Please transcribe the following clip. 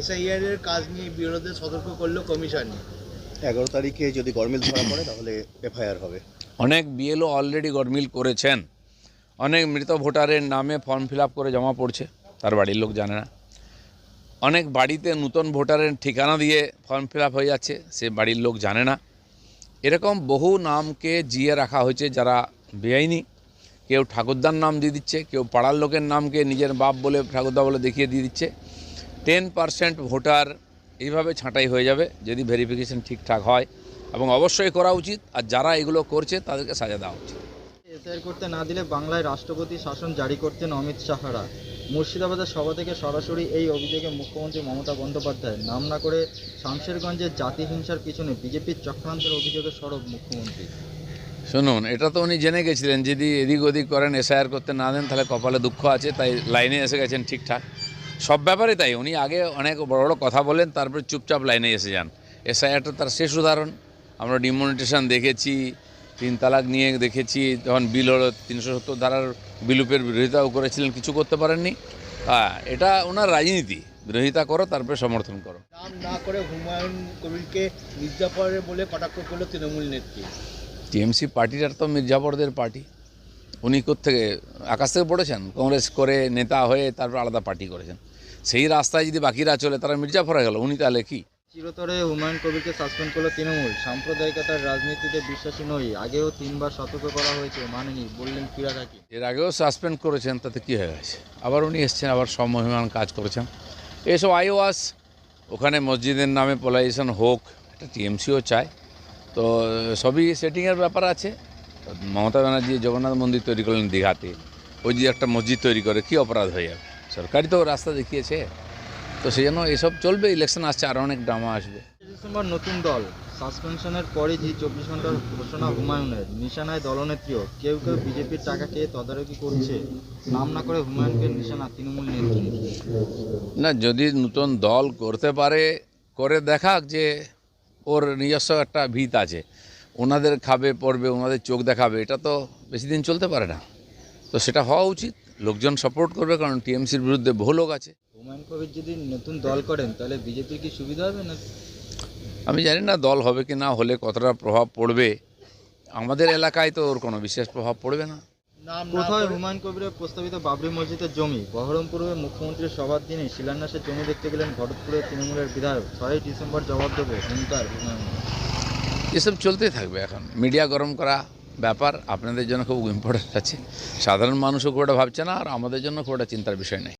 SIR এর কাজ নিয়ে বিরোধীদের সতর্ক করল কমিশন। এগারো তারিখে যদি গরমিল ধরা পড়ে তাহলে এফআইআর হবে। অনেক বিএলও অলরেডি গরমিল করেছেন। অনেক মৃত ভোটারের নামে ফর্ম ফিল আপ করে জমা পড়ছে তার বাড়ির লোক জানে না। অনেক বাড়িতে নতুন ভোটারের ঠিকানা দিয়ে ফর্ম ফিল আপ হয়ে যাচ্ছে সে বাড়ির লোক জানে না। এরকম বহু নামকে জিয়ে রাখা হয়েছে যারা বেআইনি। কেউ ঠাকুরদার নাম দিয়ে দিচ্ছে কেউ পাড়ার লোকের নামকে নিজের বাপ বলে ঠাকুরদা বলে দেখিয়ে দিয়ে দিচ্ছে। টেন পার্সেন্ট ভোটার এইভাবে ছাঁটাই হয়ে যাবে যদি ভেরিফিকেশন ঠিকঠাক হয় এবং অবশ্যই করা উচিত আর যারা এগুলো করছে তাদেরকে সাজা দেওয়া উচিত। এসআইআর করতে না দিলে বাংলায় রাষ্ট্রপতি শাসন জারি করতেন অমিত শাহরা। মুর্শিদাবাদের সভা থেকে সরাসরি এই অভিযোগে মুখ্যমন্ত্রী মমতা বন্দ্যোপাধ্যায়। নাম না করে শামশেরগঞ্জের জাতি হিংসার পিছনে বিজেপির চক্রান্তের অভিযোগে সরব মুখ্যমন্ত্রী। শুনুন এটা তো উনি জেনে গেছিলেন যদি এদিক ওদিক করেন এসআইআর করতে না দেন তাহলে কপালে দুঃখ আছে তাই লাইনে এসে গেছেন ঠিকঠাক। সব ব্যাপারে তাই। উনি আগে অনেক বড় বড় কথা বলেন তারপরে চুপচাপ লাইনে এসে যান। এসআই এসআইআরটা তার শেষ উদাহরণ। আমরা ডিমনিটেশন দেখেছি তিন তালাক নিয়ে দেখেছি যখন বিল হলো তিনশো সত্তর ধারার বিলুপের বিরোধিতাও করেছিলেন কিছু করতে পারেননি। হ্যাঁ এটা ওনার রাজনীতি। বিরোধিতা করো তারপরে সমর্থন করো। নাম না করে হুমায়ুন কবিরকে মির্জাফরের বলে কটাক্ষ করল তৃণমূল নেত্রী। টিএমসি পার্টিটার তো মির্জাফরদের পার্টি। উনি থেকে আকাশ থেকে পড়েছেন? কংগ্রেস করে নেতা হয়ে তারপর আলাদা পার্টি করেছেন। সেই রাস্তায় যদি বাকিরা চলে তারা মির্জাফর হয়ে গেল। উনি তাহলে কি? চিরতরে হুমায়ুন কবিরকে সাসপেন্ড করল তৃণমূল। সাম্প্রদায়িকতার রাজনীতিতে বিশ্বাসী নই। আগেও তিনবার সতর্ক করা হয়েছে। মানেনি। বললেন ক্রীড়া কাকি? এর আগেও সাসপেন্ড করেছেন তাতে কী হয়ে গেছে? আবার উনি এসছেন আবার সমহিমান কাজ করেছেন। এসব আইওয়াস ওখানে মসজিদের নামে পোলাইজেশন হোক এটা টিএমসিও চায়। তো সবই সেটিংয়ের ব্যাপার আছে। মমতা ব্যানার্জি জগন্নাথ মন্দির তৈরি করলেন দীঘাতে ওই যে একটা মসজিদ তৈরি করে কী অপরাধ হয়ে যাবে সরকারই তো রাস্তা দেখিয়েছে। তো সেই জন্য এসব চলবে ইলেকশন আসছে আরও অনেক ড্রামা আসবে। ডিসেম্বর নতুন দল সাসপেনশনের পরে যে চব্বিশ ঘণ্টার ঘোষণা হুমায়ুনের নিশানায় দলনেত্রীও কেউ কেউ বিজেপির টাকা খেয়ে তদারকি করছে। নাম না করে হুমায়ুনকে নিশানা তৃণমূল নেত্রী। না যদি নতুন দল করতে পারে করে দেখাক যে ওর নিজস্ব একটা ভিত আছে। ওনাদের খাবে পড়বে ওনাদের চোখ দেখাবে এটা তো বেশি দিন চলতে পারে না। তো সেটা হওয়া উচিত লোকজন সাপোর্ট করবে কারণ টিএমসির বিরুদ্ধে বহু লোক আছে। হুমায়ুন কবির যদি নতুন দল করেন তাহলে বিজেপির কি সুবিধা হবে না? আমি জানি না দল হবে কি না হলে কতটা প্রভাব পড়বে। আমাদের এলাকায় তো ওর কোনো বিশেষ প্রভাব পড়বে না। কোথায়? হুমায়ুন কবিরের প্রস্তাবিত বাবরি মসজিদের জমি বহরমপুরে মুখ্যমন্ত্রীর সভার দিনে শিলান্যাসের জমি দেখতে গেলেন ভরতপুরের তৃণমূলের বিধায়ক। ছয়ই ডিসেম্বর জবাব দেবে হুঙ্কার হুমায়ুন। এসব চলতেই থাকবে এখন। মিডিয়া গরম করা ব্যাপার আপনাদের জন্য খুব ইম্পর্টেন্ট আছে। সাধারণ মানুষও খুব ভাবছে না আর আমাদের জন্য খুব চিন্তার বিষয় নেই।